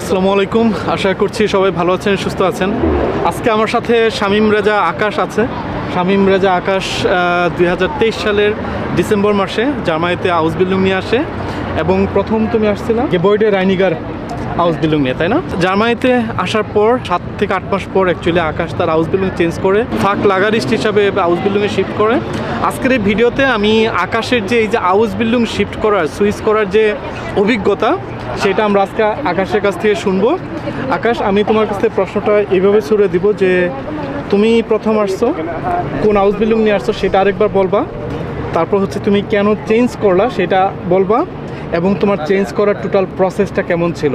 আসসালামু আলাইকুম। আশা করছি সবাই ভালো আছেন, সুস্থ আছেন। আজকে আমার সাথে শামীম রাজা আকাশ আছে। শামীম রাজা আকাশ দুই হাজার তেইশ সালের ডিসেম্বর মাসে জার্মানিতে হাউস বিল্ডিং নিয়ে আসে এবং প্রথম তুমি আসছিলাম গেবয়ডে রাইনিগার হাউস বিল্ডিং নিয়ে, তাই না? জার্মানিতে আসার পর সাত থেকে আট মাস পর অ্যাকচুয়ালি আকাশ তার হাউস বিল্ডিং চেঞ্জ করে ফাঁক লাগারিস্ট হিসাবে হাউস বিল্ডিংয়ে শিফট করে। আজকের এই ভিডিওতে আমি আকাশের যে এই যে হাউস বিল্ডিং শিফট করার সুইচ করার যে অভিজ্ঞতা, সেটা আমরা আজকে আকাশের কাছ থেকে শুনব। আকাশ, আমি তোমার কাছ থেকে প্রশ্নটা এইভাবে ছুড়ে দিব যে তুমি প্রথম আসছো, কোন হাউস বিল্ডিং নিয়ে আসছো সেটা আরেকবার বলবা। তারপর হচ্ছে তুমি কেন চেঞ্জ করলা সেটা বলবা। এবং তোমার চেঞ্জ করার টোটাল প্রসেসটা কেমন ছিল?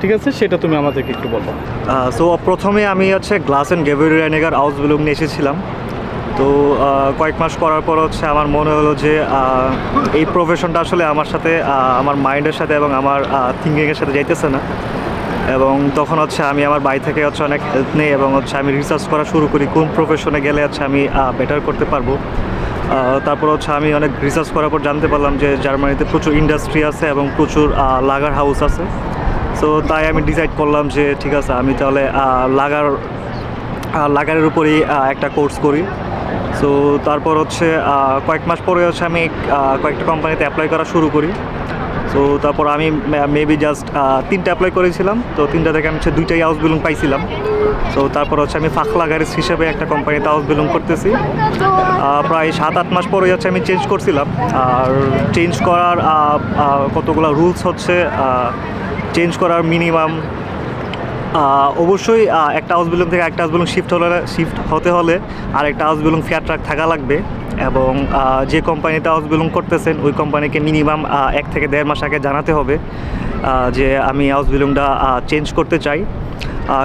ঠিক আছে? সেটা তুমি আমাদেরকে একটু বলবা সো প্রথমে আমি হচ্ছে গ্লাস অ্যান্ড গেভেরি রাইনেগার হাউস বিলুম নিয়ে এসেছিলাম। তো কয়েক মাস করার পর হচ্ছে আমার মনে হলো যে এই প্রফেশনটা আসলে আমার সাথে আমার মাইন্ডের সাথে এবং আমার থিঙ্কিংয়ের সাথে যাইতেছে না। এবং তখন হচ্ছে আমি আমার বাড়ি থেকে হচ্ছে অনেক হেল্প নেই এবং হচ্ছে আমি রিসার্চ করা শুরু করি কোন প্রফেশনে গেলে হচ্ছে আমি বেটার করতে পারব। তারপর হচ্ছে আমি অনেক রিসার্চ করার পর জানতে পারলাম যে জার্মানিতে প্রচুর ইন্ডাস্ট্রি আছে এবং প্রচুর লাগার হাউস আছে। সো তাই আমি ডিসাইড করলাম যে ঠিক আছে, আমি তাহলে লাগার লাগারের উপরেই একটা কোর্স করি। সো তারপর হচ্ছে কয়েক মাস পরে হচ্ছে আমি কয়েকটা কোম্পানিতে অ্যাপ্লাই করা শুরু করি। সো তারপর আমি মেবি জাস্ট তিনটা অ্যাপ্লাই করেছিলাম। তো তিনটা থেকে আমি হচ্ছে দুইটাই হাউস বিলুং পাইছিলাম। সো তারপর হচ্ছে আমি ফাঁকলা গাড়িস হিসেবে একটা কোম্পানিতে হাউস বিলুং করতেছি। প্রায় সাত আট মাস পরে হচ্ছে আমি চেঞ্জ করছিলাম। আর চেঞ্জ করার কতগুলো রুলস হচ্ছে চেঞ্জ করার মিনিমাম অবশ্যই একটা হাউস বিল্ডিং থেকে একটা হাউস বিল্ডিং শিফট হলে শিফট হতে হলে আর একটা হাউস বিল্ডিং ফেয়ার ট্রাক থাকা লাগবে। এবং যে কোম্পানিতে হাউস বিল্ডিং করতেছেন, ওই কোম্পানিকে মিনিমাম এক থেকে দেড় মাস আগে জানাতে হবে যে আমি হাউস বিল্ডিংটা চেঞ্জ করতে চাই।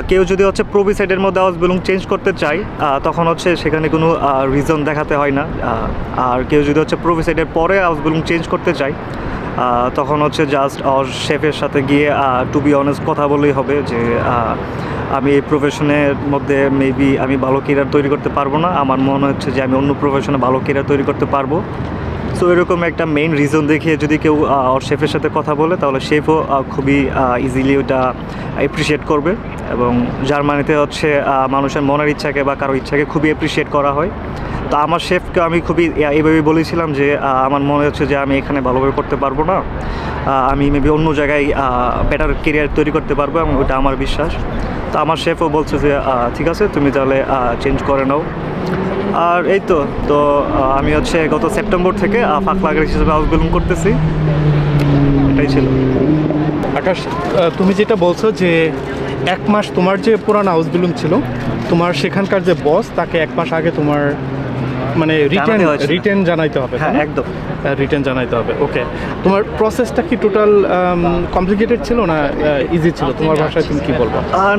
কেউ যদি হচ্ছে প্রবি সাইডের মধ্যে হাউস বিল্ডিং চেঞ্জ করতে চায় তখন হচ্ছে সেখানে কোনো রিজন দেখাতে হয় না। আর কেউ যদি হচ্ছে প্রবি সাইডের পরে হাউস বিল্ডিং চেঞ্জ করতে চায় তখন হচ্ছে জাস্ট শেফের সাথে গিয়ে টু বি অনেস্ট কথা বললেই হবে যে আমি এই প্রফেশনের মধ্যে মেবি আমি ভালো কেরিয়ার তৈরি করতে পারব না। আমার মনে হচ্ছে যে আমি অন্য প্রফেশনে ভালো কেরিয়ার তৈরি করতে পারব। সো এরকম একটা মেইন রিজন দেখিয়ে যদি কেউ ওর শেফের সাথে কথা বলে তাহলে শেফও খুবই ইজিলি ওটা অ্যাপ্রিসিয়েট করবে। এবং জার্মানিতে হচ্ছে মানুষের মনের ইচ্ছাকে বা কারও ইচ্ছাকে খুবই অ্যাপ্রিসিয়েট করা হয়। তো আমার শেফকে আমি খুবই আহ, এইভাবে বলেছিলাম যে আমার মনে হচ্ছে যে আমি এখানে ভালোভাবে করতে পারব না। আমি মেবি অন্য জায়গায় বেটার কেরিয়ার তৈরি করতে পারব এবং ওটা আমার বিশ্বাস। তো আমার শেফও বলছে যে ঠিক আছে, তুমি তাহলে চেঞ্জ করে নাও। আর এই তো তো আমি হচ্ছে গত সেপ্টেম্বর থেকে ফাঁকলাগের ফাঁক লাগার হিসেবে হাউস করতেছি। এটাই ছিল। আকাশ তুমি যেটা বলছো যে, এক মাস তোমার যে পুরান হাউস বিলুম ছিল, তোমার সেখানকার যে বস তাকে এক মাস আগে তোমার মানে রিটার্ন রিটার্ন জানাইতে হবে হ্যাঁ একদম। রিটার্ন জানাইতে হবে ওকে তোমার প্রসেসটা কি টোটাল কমপ্লিকেটেড ছিল না ইজি ছিল? তোমার ভাষায় তুমি কি বলব?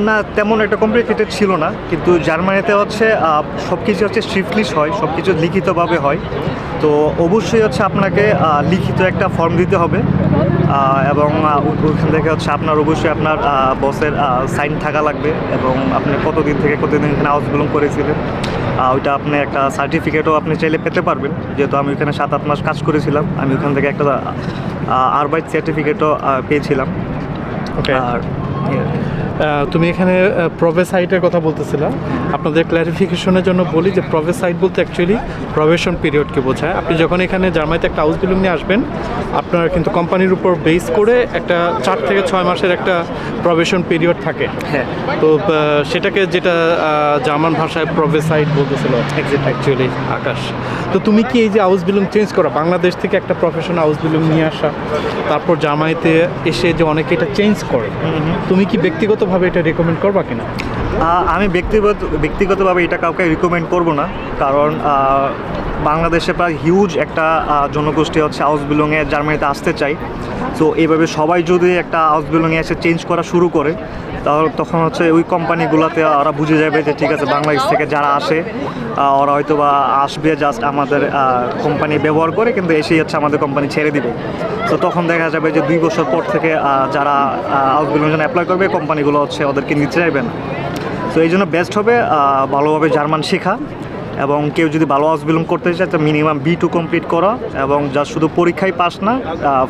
না তেমন একটা কমপ্লিকেটেড ছিল না কিন্তু জার্মানিতে হচ্ছে সব কিছু হচ্ছে স্ট্রিক্টলিশ হয় সব কিছু লিখিতভাবে হয়। তো অবশ্যই হচ্ছে আপনাকে লিখিত একটা ফর্ম দিতে হবে এবং ওইখান থেকে হচ্ছে আপনার অবশ্যই আপনার বসের সাইন থাকা লাগবে এবং আপনি কতদিন থেকে কতদিন এখানে হাউস বিলং করেছিলেন। ওইটা আপনি একটা সার্টিফিকেটও আপনি চাইলে পেতে পারবেন। যেহেতু আমি ওইখানে সাত আট মাস কাজ করেছিলাম আমি ওখান থেকে একটা আরবাইট সার্টিফিকেটও পেয়েছিলাম। ওকে আর আহ, তুমি এখানে প্রভে সাইটের কথা বলতেছিলা। আপনাদের ক্ল্যারিফিকেশনের জন্য বলি যে প্রভে সাইট বলতে অ্যাকচুয়ালি প্রবেশন পিরিয়ডকে বোঝায়। আপনি যখন এখানে জার্মানিতে একটা হাউস বিল্ডিং নিয়ে আসবেন আপনার কিন্তু কোম্পানির উপর বেস করে একটা চার থেকে ছয় মাসের একটা প্রবেশন পিরিয়ড থাকে। হ্যাঁ। তো সেটাকে যেটা জার্মান ভাষায় প্রভে সাইট বলতেছিল অ্যাকচুয়ালি আকাশ। তো তুমি কি এই যে হাউস বিল্ডিং চেঞ্জ করা? বাংলাদেশ থেকে একটা প্রফেশন হাউস বিল্ডিং নিয়ে আসা তারপর জার্মানিতে এসে যে অনেকে এটা চেঞ্জ করে তুমি কি ব্যক্তিগতভাবে এটা রেকমেন্ড করবা কিনা? আমি ব্যক্তিগত, ব্যক্তিগতভাবে এটা কাউকে রিকমেন্ড করব না, কারণ বাংলাদেশে প্রায় হিউজ একটা জনগোষ্ঠী হচ্ছে হাউস বিলংয়ে জার্মানিতে আসতে চাই। তো এইভাবে সবাই যদি একটা হাউস বিলংয়ে এসে চেঞ্জ করা শুরু করে, তাহলে তখন হচ্ছে ওই কোম্পানিগুলোতে ওরা বুঝে যাবে যে ঠিক আছে, বাংলাদেশ থেকে যারা আসে ওরা হয়তো বা আসবে জাস্ট আমাদের কোম্পানি ব্যবহার করে, কিন্তু এসেই হচ্ছে আমাদের কোম্পানি ছেড়ে দিবে। তো তখন দেখা যাবে যে দুই বছর পর থেকে যারা হাউস বিলংয়ের জন্য অ্যাপ্লাই করবে কোম্পানিগুলো হচ্ছে ওদেরকে নিতে চাইবে না। তো এই জন্য বেস্ট হবে ভালোভাবে জার্মান শেখা এবং কেউ যদি ভালো হাউস বিলং করতে চায় তো মিনিমাম বি টু কমপ্লিট করা এবং যা শুধু পরীক্ষায় পাস না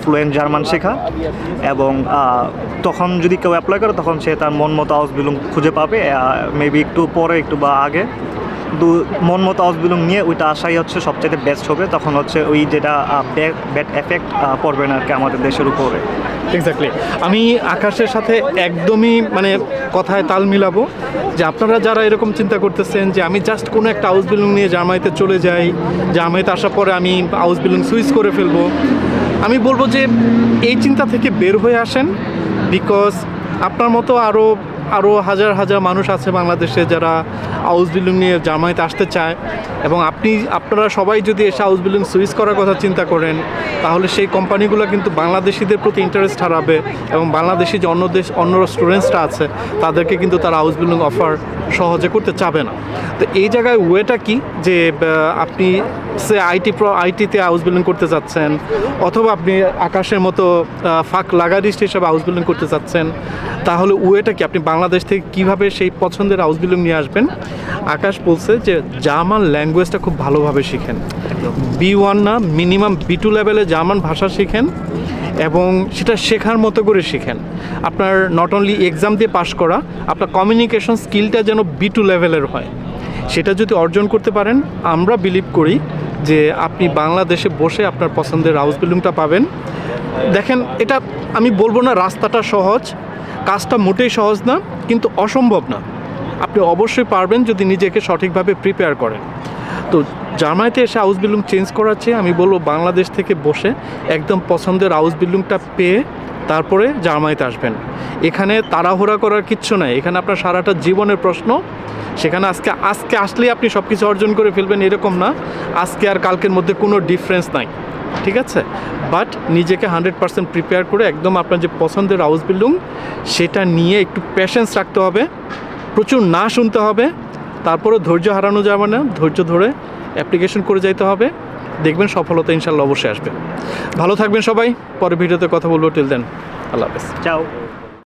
ফ্লুয়েন্ট জার্মান শেখা এবং তখন যদি কেউ অ্যাপ্লাই করে, তখন সে তার মন মতো হাউস বিলং খুঁজে পাবে মেবি একটু পরে, একটু বা আগে। কিন্তু মন মতো হাউস বিলং নিয়ে ওইটা আসাই হচ্ছে সবচেয়ে বেস্ট হবে। তখন হচ্ছে ওই যেটা ব্যাড এফেক্ট পড়বে না আর কি আমাদের দেশের উপরে। এক্স্যাক্টলি আমি আকাশের সাথে একদমই মানে কথায় তাল মিলাবো যে আপনারা যারা এরকম চিন্তা করতেছেন যে আমি জাস্ট কোনো একটা হাউস বিল্ডিং নিয়ে জার্মানিতে চলে যাই জার্মানিতে আসার পরে আমি হাউস বিল্ডিং সুইচ করে ফেলব, আমি বলব যে এই চিন্তা থেকে বের হয়ে আসেন বিকজ আপনার মতো আরও আরও হাজার হাজার মানুষ আছে বাংলাদেশে যারা হাউস বিল্ডিং নিয়ে জার্মানিতে আসতে চায়। এবং আপনি, আপনারা সবাই যদি এসে হাউস বিল্ডিং সুইচ করার কথা চিন্তা করেন, তাহলে সেই কোম্পানিগুলো কিন্তু বাংলাদেশিদের প্রতি ইন্টারেস্ট হারাবে এবং বাংলাদেশি যে অন্য দেশ, অন্য স্টুডেন্টসরা আছে, তাদেরকে কিন্তু তারা হাউস বিল্ডিং অফার সহজে করতে চাবে না। তো এই জায়গায় ওয়েটা কি? যে আপনি সে আইটি প্রো আইটিতে হাউস বিল্ডিং করতে চাচ্ছেন অথবা আপনি আকাশের মতো ফাঁক লাগারিস্ট হিসাবে হাউস বিল্ডিং করতে চাচ্ছেন তাহলে ওয়েটা কি? আপনি বাংলাদেশ থেকে কীভাবে সেই পছন্দের হাউস বিল্ডিং নিয়ে আসবেন? আকাশ বলছে যে জার্মান ল্যাঙ্গুয়েজটা খুব ভালোভাবে শিখেন। বি ওয়ান না মিনিমাম বি টু লেভেলে জার্মান ভাষা শিখেন এবং সেটা শেখার মতো করে শিখেন। আপনার নট অনলি এক্সাম দিয়ে পাশ করা, আপনার কমিউনিকেশন স্কিলটা যেন বি টু লেভেলের হয়। সেটা যদি অর্জন করতে পারেন, আমরা বিলিভ করি যে আপনি বাংলাদেশে বসে আপনার পছন্দের হাউস বিল্ডিংটা পাবেন। দেখেন, এটা আমি বলব না রাস্তাটা সহজ, কাজটা মোটেই সহজ না, কিন্তু অসম্ভব না। আপনি অবশ্যই পারবেন যদি নিজেকে সঠিকভাবে প্রিপেয়ার করেন। তো জার্মানিতে এসে হাউস বিল্ডিং চেঞ্জ করার চেয়ে আমি বলব বাংলাদেশ থেকে বসে একদম পছন্দের হাউস বিল্ডিংটা পেয়ে তারপরে জার্মানিতে আসবেন। এখানে তাড়াহুড়া করার কিচ্ছু নাই। এখানে আপনার সারাটা জীবনের প্রশ্ন। সেখানে আজকে আজকে আসলেই আপনি সব কিছু অর্জন করে ফেলবেন এরকম না। আজকে আর কালকের মধ্যে কোনো ডিফারেন্স নাই। ঠিক আছে? বাট নিজেকে হান্ড্রেড পার্সেন্ট প্রিপেয়ার করে একদম আপনার যে পছন্দের হাউস বিল্ডিং সেটা নিয়ে একটু প্যাশেন্স রাখতে হবে। প্রচুর না শুনতে হবে। তারপরে ধৈর্য হারানো যাবে না। ধৈর্য ধরে অ্যাপ্লিকেশন করে যাইতে হবে। দেখবেন সফলতা ইনশাল্লাহ অবশ্যই আসবে। ভালো থাকবেন সবাই পরে ভিডিওতে কথা বলব। টিল দেন আল্লাহ হাফেজ। চাও।